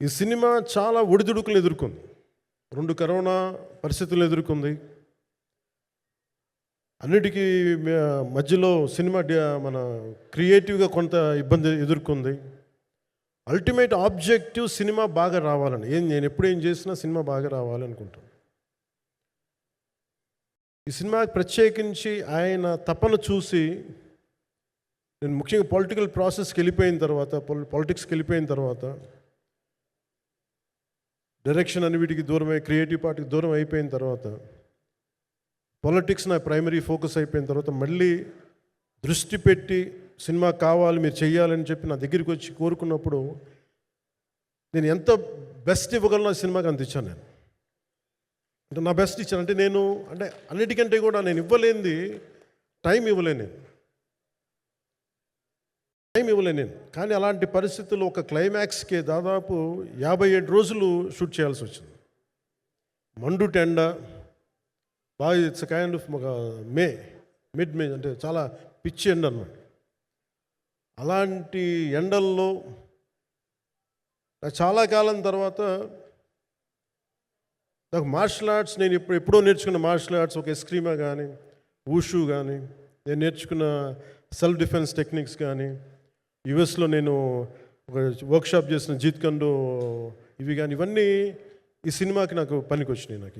ఈ సినిమా చాలా ఒడిదుడుకులు ఎదుర్కొంది. రెండు కరోనా పరిస్థితులు ఎదుర్కొంది. అన్నిటికీ మధ్యలో సినిమా మన క్రియేటివ్గా కొంత ఇబ్బంది ఎదుర్కొంది. అల్టిమేట్ ఆబ్జెక్టివ్ సినిమా బాగా రావాలని. ఏం నేను ఎప్పుడు ఏం చేసినా సినిమా బాగా రావాలనుకుంటాను ఈ సినిమా ప్రత్యేకించి ఆయన తపన చూసి నేను ముఖ్యంగా పొలిటికల్ ప్రాసెస్కి వెళ్ళిపోయిన తర్వాత పాలిటిక్స్కి వెళ్ళిపోయిన తర్వాత డైరెక్షన్ అని వీటికి దూరమై క్రియేటివ్ పార్టీకి దూరం అయిపోయిన తర్వాత పొలిటిక్స్ నా ప్రైమరీ ఫోకస్ అయిపోయిన తర్వాత మళ్ళీ దృష్టి పెట్టి సినిమా కావాలి మీరు చెయ్యాలని చెప్పి నా దగ్గరికి వచ్చి కోరుకున్నప్పుడు నేను ఎంత బెస్ట్ ఇవ్వగలను ఆ సినిమాకి అంత ఇచ్చాను నేను. అంటే నా బెస్ట్ ఇచ్చాను. అంటే నేను అంటే అన్నిటికంటే కూడా నేను ఇవ్వలేంది టైం ఇవ్వలేను నేను. టైం ఇవ్వలే నేను. కానీ అలాంటి పరిస్థితుల్లో ఒక క్లైమాక్స్కి దాదాపు యాభై ఏడు రోజులు షూట్ చేయాల్సి వచ్చింది. మండు టెండ బాగా ఇట్స్ కైండ్ ఆఫ్ ఒక మే మిడ్ మే అంటే చాలా పిచ్చి ఎండ అన్నమాట. అలాంటి ఎండల్లో చాలా కాలం తర్వాత నాకు మార్షల్ ఆర్ట్స్ నేను ఇప్పుడు ఎప్పుడో నేర్చుకున్న మార్షల్ ఆర్ట్స్ ఒక ఎస్క్రీమా కానీ ఊషు కానీ నేను నేర్చుకున్న సెల్ఫ్ డిఫెన్స్ టెక్నిక్స్ కానీ యుఎస్లో నేను ఒక వర్క్షాప్ చేసిన జీత్ కండు ఇవి కానీ ఇవన్నీ ఈ సినిమాకి నాకు పనికి వచ్చినాయి నాకు.